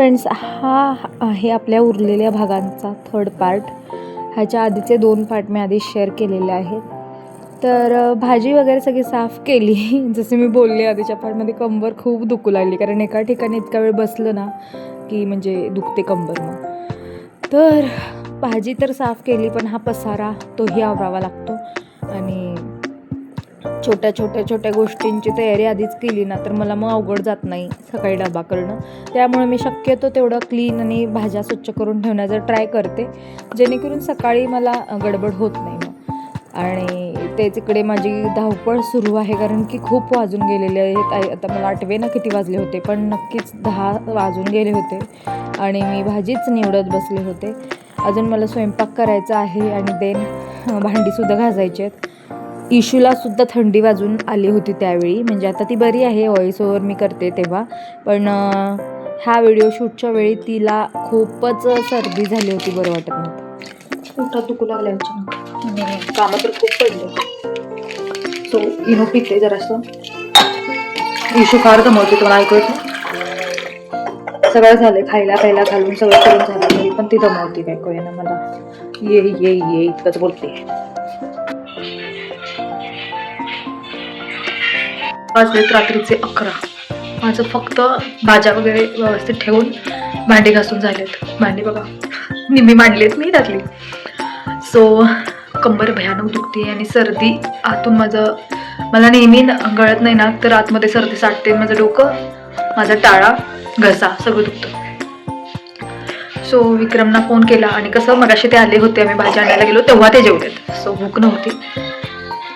Friends हा आहे आपल्या उरलेल्या भागांचा थर्ड पार्ट ह्याच्या आधीचे दोन पार्ट मी आधी शेअर केलेले आहेत. तर भाजी वगैरे सगळी साफ केली. जसे मी बोलले आधीच्या पार्टमध्ये कंबर खूप दुखू लागली. कारण एका ठिकाणी इतका वेळ बसलं ना की म्हणजे दुखते कंबर मग. तर भाजी तर साफ केली पण हा पसारा तोही आवरावा लागतो. आणि छोट्या छोट्या छोट्या गोष्टींची तयारी आधीच केली ना तर मला मग अवघड जात नाही सकाळी डबा करणं. त्यामुळे मी शक्यतो तेवढं क्लीन आणि भाज्या स्वच्छ करून ठेवण्याचा ट्राय करते. जेणेकरून सकाळी मला गडबड होत नाही मग. आणि तेच इकडे माझी धावपळ सुरू आहे कारण की खूप वाजून गेलेले आहेत. आता मला आठवे ना किती वाजले होते पण नक्कीच दहा वाजून गेले होते. आणि मी भाजीच निवडत बसले होते. अजून मला स्वयंपाक करायचा आहे आणि देन भांडीसुद्धा घासायची आहेत. इशूला सुद्धा थंडी वाजून आली होती त्यावेळी. म्हणजे आता ती बरी आहे व्हॉइस ओव्हर मी करते तेव्हा. पण ह्या व्हिडिओ शूटच्या वेळी तिला खूपच सर्दी झाली होती बरं वाटत नव्हतं. पोटात दुखू लागल्या कामं तर खूप पडले. सो इनो पिते जरासं. इशू फार दमवते तुम्हाला ऐकू येत? सगळं झालं खायला प्यायला घालून सगळं करून झालं तरी पण ती दमवते काय ना मला. ये ये ये इतकंच बोलते. वाजलेत रात्रीचे अकरा. माझं फक्त भाज्या वगैरे व्यवस्थित ठेवून भांडी घासून झालेत. भांडी बघा. निम्मी मांडलीत मी त्यातली. सो कंबर भयानक दुखते आणि सर्दी आतून माझं मला नेहमी गळत नाही ना तर आतमध्ये सर्दी साठते माझं डोकं माझा टाळा घसा सगळं दुखतं. सो विक्रमना फोन केला आणि कसं मगाशी ते आले होते आम्ही भाजी आणायला गेलो तेव्हा ते जेवलेत. सो भूक नव्हती.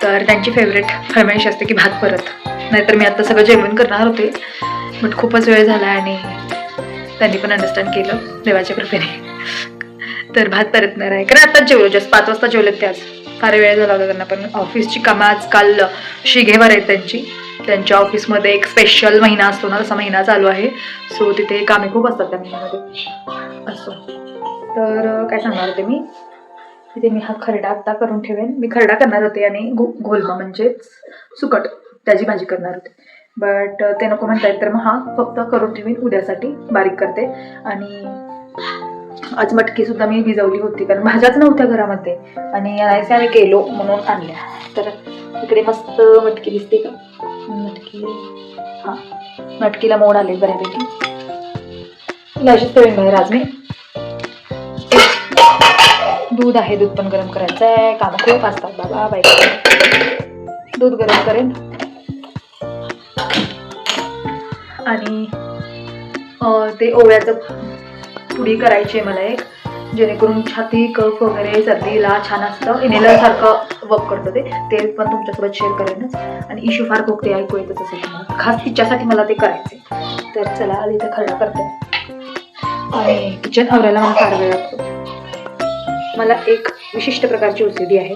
तर त्यांची फेवरेट फरमाईश असते की भात परत. नाहीतर मी आता सगळं जेवण करणार होते. बट खूपच वेळ झाला आणि त्यांनी पण अंडरस्टँड केलं. देवाच्या कृपेने. तर भात परतणार आहे. कारण आताच जेवलो. जस्ट पाच वाजता जेवलेत ते आज. फार वेळ झाला होता त्यांना पण. ऑफिसची कामं आजकाल शिघेवर आहेत त्यांची. त्यांच्या ऑफिसमध्ये एक स्पेशल महिना असतो ना तसा महिना चालू आहे. सो तिथे कामे खूप असतात त्या महिन्यामध्ये. असं. तर काय सांगणार होते मी? तिथे मी हा खरडा आत्ता करून ठेवेन. मी खरडा करणार होते आणि घो घोलमा म्हणजेच सुकट. त्याची भाजी करणार होते. बट ते नको म्हणतायत. तर मग हा फक्त करून ठेवीन. उद्यासाठी बारीक करते. आणि आज मटकी सुद्धा मी भिजवली होती. कारण भाज्याच नव्हत्या घरामध्ये. आणि यायचे आम्ही गेलो म्हणून आणल्या. तर इकडे मस्त मटकी दिसते का? मटकी. हां. मटकीला मोड आले बऱ्यापैकी. तिला अशीच बाहेर आज मी दूध आहे. दूध पण गरम करायचं आहे कामं खूप असतात. बाबा बाई. दूध गरम करेन. आणि ते ओव्याचं पुडी करायची आहे मला एक जेणेकरून छाती कफ वगैरे सर्दीला छान असतं. इनेलरसारखं वर्क करतं ते. ते पण तुमच्यासोबत शेअर करेनच. आणि इशू फार खोकते ऐकू येतच असेल तुम्हाला. खास तिच्यासाठी मला ते करायचे तर चला आधी ते खरडा करते. आणि किचन आवरायला मला फार वेळ लागतो. मला एक विशिष्ट प्रकारची ओसीडी आहे.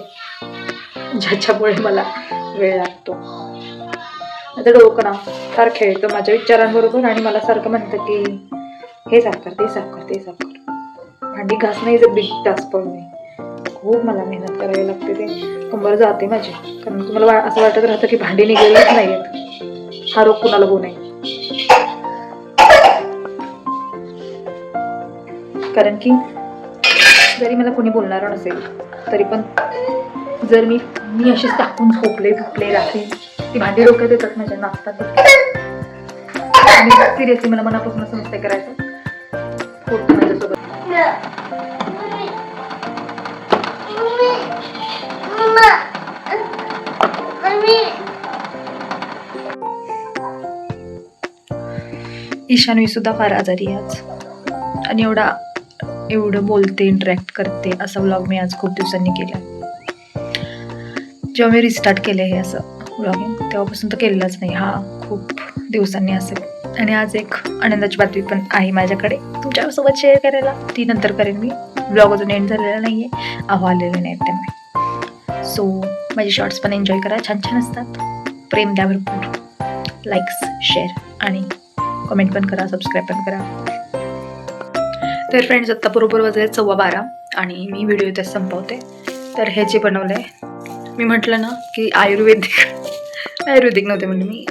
ज्याच्यामुळे मला वेळ लागतो. आता डोकं ना फार खेळतो माझ्या विचारांबरोबर आणि मला सारखं म्हणतं की हे साफ कर ते साफ कर ते साफ कर. भांडी घासणं is a big task for me. खूप मला मेहनत करावी लागते ते. कंबर जाते माझी. कारण तुम्हाला वा- असं वाटत राहतं की भांडी निघेलच नाही आहेत हा रोग कुणाला होऊ नये. कारण की जरी मला कोणी बोलणार नसेल तरी पण जर मी मी अशीच टाकून झोपले झोपले रात्री ती भांडी डोक्यात येतात माझ्या नाचतात आणि सिरियसली मला मनापासून असं नसते करायचं. होत माझ्यासोबत. ईशानवी सुद्धा फार आजारी आहे आज. आणि एवढा एवढं बोलते इंटरॅक्ट करते असा व्लॉग मी आज खूप दिवसांनी केला जेव्हा मी रिस्टार्ट केले हे असं. ब्लॉगिंग तेव्हापासून तर केलेलाच नाही. हा खूप दिवसांनी असेल. आणि आज एक आनंदाची बातमी पण आहे माझ्याकडे. तुमच्यासोबत शेअर करायला ती नंतर करेन मी. ब्लॉग अजून एंड झालेला नाही आहे अहो आलेले नाहीत त्यामुळे. सो माझे शॉर्ट्स पण एन्जॉय करा. छान छान असतात. प्रेम द्या भरपूर. लाईक्स शेअर आणि कमेंट पण करा सबस्क्राईब पण करा. तर फ्रेंड्स आत्ता बरोबर वाजले सव्वा बारा आणि मी व्हिडिओ इथे संपवते. तर हे जे बनवलं आहे मी म्हटलं ना की आयुर्वेदिक आयुर्वेदिक नव्हते म्हणजे मी.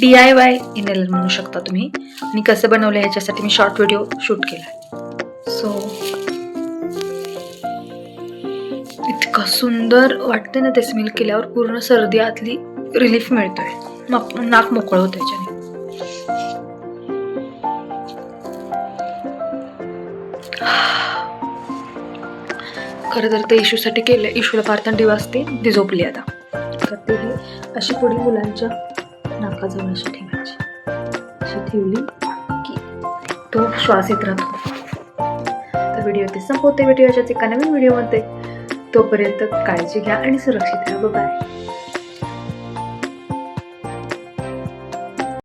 डी आय वाय इनहेलर म्हणू शकता तुम्ही. आणि कसं बनवलं ह्याच्यासाठी मी शॉर्ट व्हिडिओ शूट केला. सो इतकं सुंदर वाटते ना ते स्मेल केल्यावर. पूर्ण सर्दी आतली रिलीफ मिळतोय. मग नाक मोकळं होतं याच्याने. खरं तर ते इशूसाठी केलं. इशूला फार थंडी वाजते. ती झोपली आता. तर ते हे अशी पुढे मुलांच्या नाकाजवळ अशी ठेवायची. अशी ठेवली की तो श्वास येत राहतो. तर व्हिडिओ ते संपवते. व्हिडिओच्याच एका नवीन व्हिडिओमध्ये तोपर्यंत काळजी घ्या आणि सुरक्षित राहा. बाय